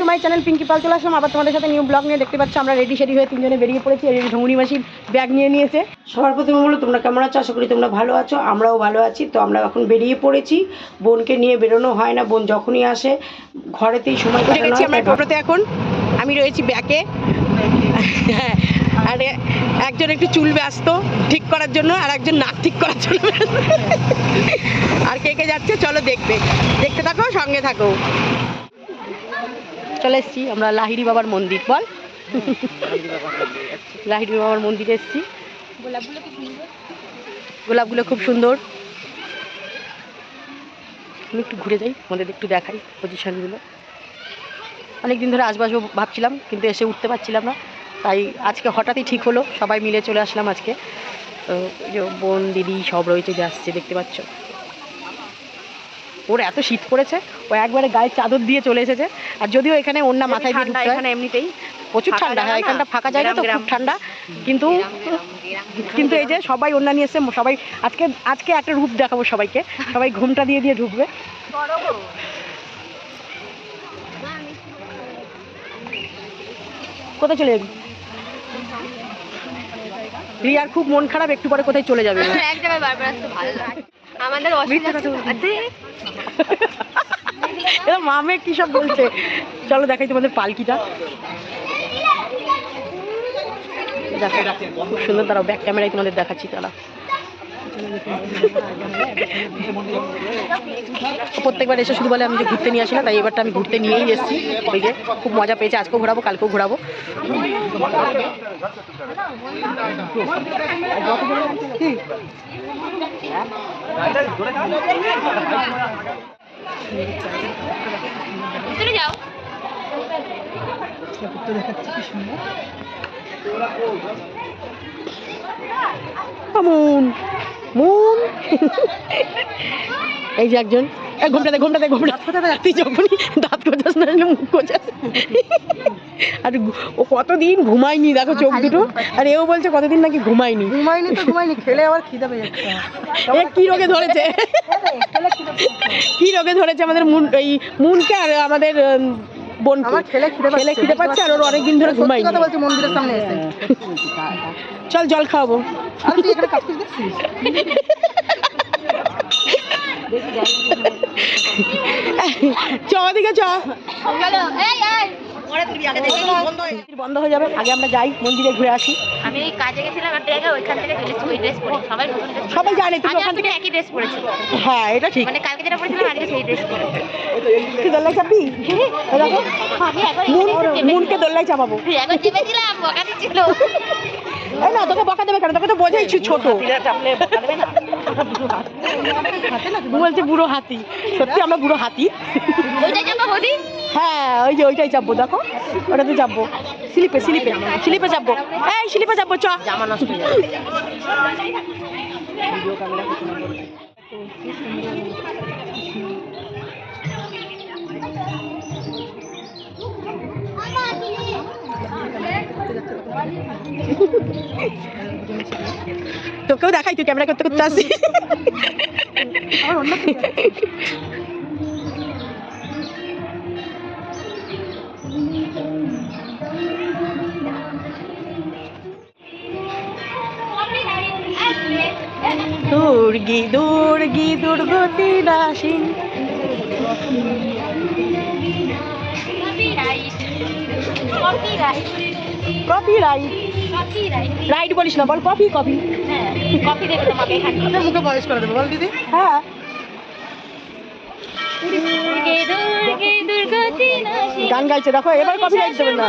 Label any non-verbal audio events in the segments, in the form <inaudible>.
To my channel Pinki Pal চলে আসলাম। আবার তোমাদের সাথে নিউ ব্লগ নিয়ে দেখতে পাচ্ছ। আমরা রেডি সেডি হয়ে তিনজনে বেরিয়ে পড়েছি। এই ঢঙ্গুনি মাসি ব্যাগ নিয়ে নিয়েছে। সবার প্রথমে বলো তোমরা কেমন আছো? আশা করি তোমরা ভালো আছো। আমরাও ভালো আছি। তো আমরা এখন বেরিয়ে পড়েছি। বোনকে নিয়ে বেরোনো হয় না। বোন যখনই আসে ঘরেতেই সময় কাটানো গেছি আমরা টোটোতে এখন। আমি রয়েছি ব্যাকে। হ্যাঁ, আর একজন একটু চুল ব্যস্ত ঠিক করার জন্য আর একজন নাক ঠিক করার জন্য আর কে কে যাচ্ছে চলো দেখবে। দেখতে থাকো সঙ্গে থাকো। চলে এসছি আমরা লাহিড়ি বাবার মন্দির বল। লাহিড়ি বাবার মন্দিরে এসছি। গোলাপগুলো খুব সুন্দর। আমি একটু ঘুরে যাই আমাদের একটু দেখাই পজিশনগুলো অনেক দিন ধরে আসব আসব ভাবছিলাম কিন্তু এসে উঠতে পারছিলাম না। তাই আজকে হঠাৎই ঠিক হলো সবাই মিলে চলে আসলাম আজকে। তো বোন দিদি সব রয়েছে যে আসছে দেখতে পাচ্ছ। ওর এত শীত পড়েছে ও একবারে গায়ে চাদর দিয়ে চলে এসেছে। আর যদিও এখানে অন্য মাথায় দিয়ে ঢুকতে এখানে এমনিতেই প্রচুর ঠান্ডা হয় এখানটা ফাঁকা জায়গা তো খুব ঠান্ডা। কিন্তু কিন্তু এই যে সবাই অন্য নিয়ে এসছে সবাই আজকে আজকে একটা রূপ দেখাবো সবাইকে। সবাই ঘুমটা দিয়ে দিয়ে ঢুকবে। কোথায় চলে যাবি? রিয়ার খুব মন খারাপ একটু পরে কোথায় চলে যাবে? <laughs> এক জায়গায় বারবার আসতে ভালো লাগে। আমাদের অসুবিধা আছে এরা মামে কি সব বলছে? চলো দেখাই তোমাদের পালকিটা। দেখো, খুব সুন্দর দাঁড়াও ব্যাক ক্যামেরায় তোমাদের দেখাচ্ছি তারা প্রত্যেকবার এসে শুধু বলে আমি যে ঘুরতে নিয়ে আসি না, তাই এবারটা আমি ঘুরতে নিয়েই এসেছি। ওই যে খুব মজা পেয়েছে, আজকেও ঘোরাবো, কালকেও ঘোরাবো। চলে যাও। মুন মুন। এই যে একজন। ঘুমটা দে ঘুমটা দে ঘুমটা তুই যখনই দাঁত কোচাস না মুখ কোচাস আর ও কতদিন ঘুমায়নি দেখো চোখ দুটো। আর এও বলছে কতদিন নাকি ঘুমায়নি? ঘুমাইনি তো ঘুমাইনি খেলে আবার খিদে পেয়ে যাচ্ছে। কি রোগে ধরেছে? কি রোগে ধরেছে আমাদের মুন এই মুনকে আর আমাদের বোন খেলে খিদে পাচ্ছে। আর ওর অনেকদিন ধরে কথা বলছি মন্দিরের সামনে এসে। চল জল খাওয়াবো। আর তুই এখানে কাজ করে চ বন্ধ হয়ে যাবে আগে আমরা যাই মন্দিরে ঘুরে আসি আমি কাজে গেছিলাম একটা জায়গায় ওইখান থেকে ওই ড্রেস পরে সবাই নতুন ড্রেস সবাই জানে তুমি ওখান থেকে একই ড্রেস পরেছো। হ্যাঁ এটা ঠিক। মানে কালকে যেটা পরেছিলাম আজকে সেই ড্রেস পরে তুই দোল্লাই চাপবি মুনকে দোল্লাই চাপাবো। একবার চেপেছিলাম বকা দিচ্ছিল না তোকে বকা দেবে কেন? তোকে তো বোঝাইছি ছোট। বলছে বুড়ো হাতি। সত্যি আমরা বুড়ো হাতি? যাব হ্যাঁ ওই যে ওইটাই চাপবো দেখো। ওটাতে চাপবো স্লিপে স্লিপে স্লিপে চাপবো এই স্লিপে চাপবো চ। জামা হয়ে যাবে। তোকেও দেখাই তুই ক্যামেরা করতে করতে আসি দুর্গি দুর্গি দুর্গতি নাসিন কফি রাইট রাইট বলিস না বল কফি কফি হ্যাঁ কফি দেবে তোমাকে এখানে মুখে বয়স করে দেবো বল দিদি। হ্যাঁ। গান গাইছে দেখো এবার কফি রাইট দেবে না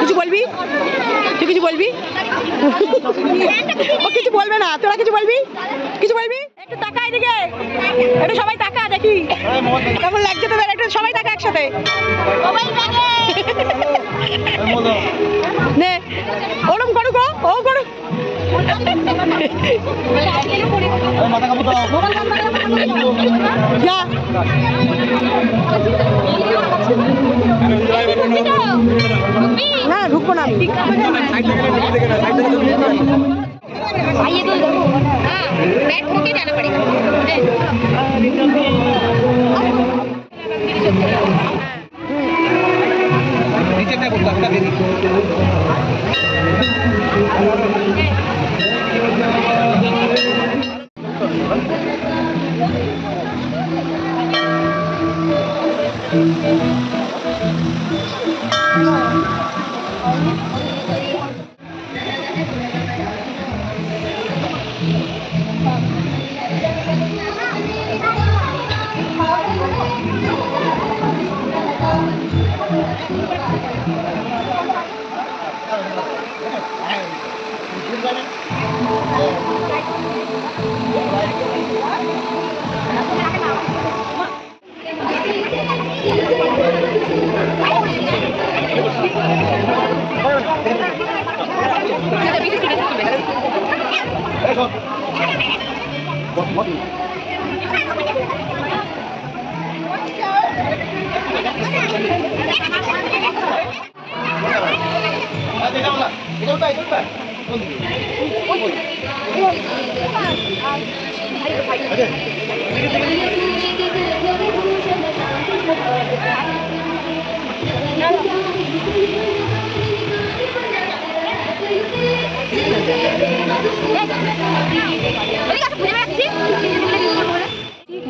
কিছু বলবি? তুই কিছু বলবি? ও কিছু বলবে না। তোরা কিছু বলবি? কিছু বলবি? একটু তাকা এদিকে। একটু সবাই তাকা দেখি। কেমন লাগছে তোদের একটু সবাই তাকা একসাথে। ওরম করুক ও, করুক না, ঢুকবো না ఐదు మ్యాట్ ఉంటే కనపడి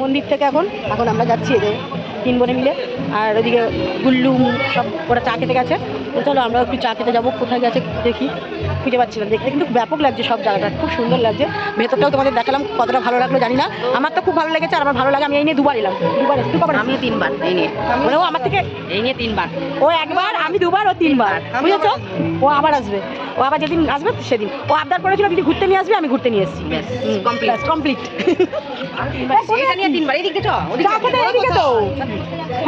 মন্দির থেকে এখন এখন আমরা যাচ্ছি এদের তিন বোনে মিলে। আর ওদিকে গুল্লু সব ওরা চা খেতে গেছে। তো চলো আমরা একটু চা খেতে যাব। কোথায় গেছে দেখি। খুঁজে পাচ্ছিলাম দেখতে কিন্তু ব্যাপক লাগছে সব জায়গাটা। খুব সুন্দর লাগছে। ভেতরটাও তোমাদের দেখালাম কতটা ভালো লাগল জানি না। আমার তো খুব ভালো লেগেছে আর আমার ভালো লাগে আমি এই নিয়ে দুবার এলাম। দুবার এসেছি। দুবার আমি তিনবার এই নিয়ে। মানে ও আমার থেকে এই নিয়ে তিনবার। ও একবার আমি দুবার ও তিনবার। বুঝেছ? ও আবার আসবে। ও আবার যেদিন আসবে সেদিন। ও আবদার করেছিল দিদি ঘুরতে নিয়ে আসবে আমি ঘুরতে নিয়ে এসেছি। কমপ্লিট কমপ্লিট এটা নিয়ে তিনবার তো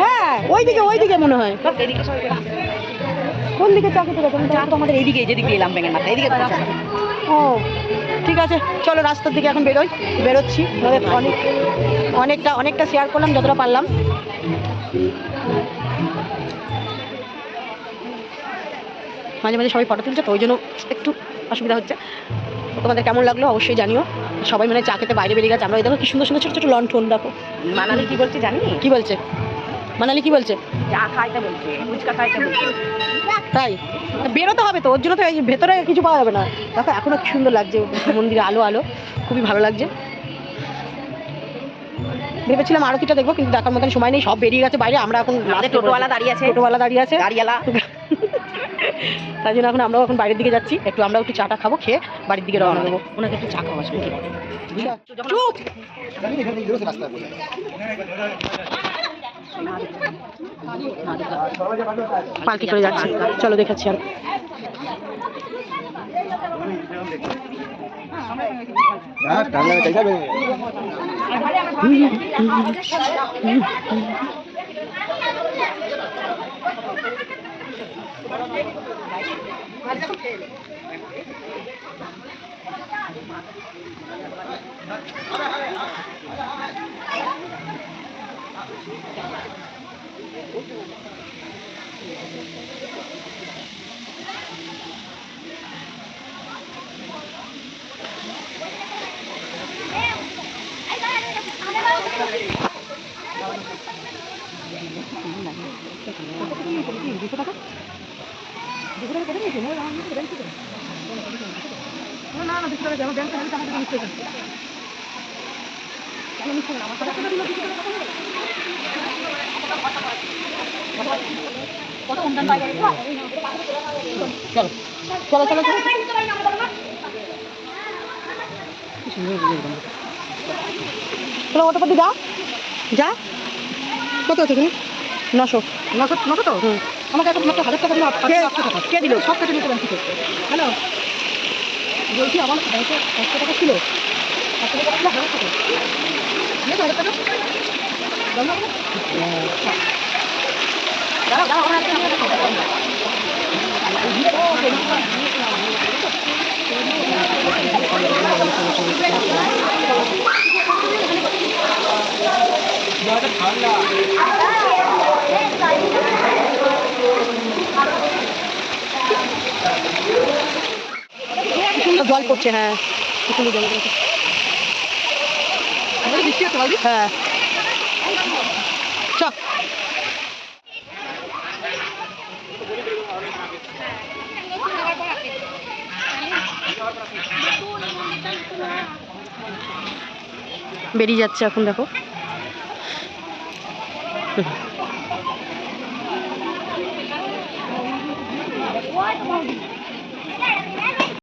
হ্যাঁ ওইদিকে ওইদিকে মনে হয়। কোন দিকে চা খেতে গেছে? চা তো আমাদের এইদিকে যেদিক দিয়ে এলাম ব্যাঙের মাথা এইদিকে ও ঠিক আছে চলো রাস্তার দিকে এখন বেরোই বেরোচ্ছি। অনেক অনেকটা অনেকটা শেয়ার করলাম যতটা পারলাম। মাঝে মাঝে সবাই ফটো তুলছে তো ওই জন্য একটু অসুবিধা হচ্ছে। তোমাদের কেমন লাগল অবশ্যই জানিও। সবাই মানে চা খেতে বাইরে বেরিয়ে গেছে আমরা ওই দেখো কি সুন্দর সুন্দর ছোটো ছোটো লন্ঠন দেখো। মানালি কি বলছে জানি? কি বলছে? মানালি কি বলছে? চা খাইতে বলছে ফুচকা খাইতে বলছে। তাই? বেরোতে হবে তো ওর জন্য তো এই ভেতরে কিছু পাওয়া যাবে না। দেখো এখনও কি সুন্দর লাগছে মন্দিরে আলো আলো। খুবই ভালো লাগছে। ভেবেছিলাম আরতিটা দেখব কিন্তু দেখার মতন সময় নেই সব বেরিয়ে গেছে বাইরে। আমরা এখন টোটোওয়ালা দাঁড়িয়ে আছে। টোটোওয়ালা দাঁড়িয়ে আছে। গাড়িওয়ালা <laughs> তাই জন্য এখন আমরাও এখন বাইরের দিকে যাচ্ছি। একটু আমরাও একটু চাটা খাব খেয়ে বাড়ির দিকে রওনা দেবো। ওনাকে একটু চা খাওয়া চুপ! পাল্টি করে যাচ্ছে। চলো দেখাচ্ছি আর। না না দুশো টাকা যাবো ব্যাংকে টাকা দিতে চলো চলো চলো চলো অটোপাতি যা যা কত আছে এখানে নশো নশো নশো তো আমাকে এখন মাত্র হাজার টাকা দিল কে দিল সব কেটে নিতে পারছি হ্যালো বলছি আমার ব্যাংকে পাঁচশো টাকা ছিল পাঁচশো টাকা ছিল হাজার টাকা জল পড়ছে হ্যাঁ। জল পড়ছে। হ্যাঁ। চ বেরিয়ে যাচ্ছে এখন দেখো।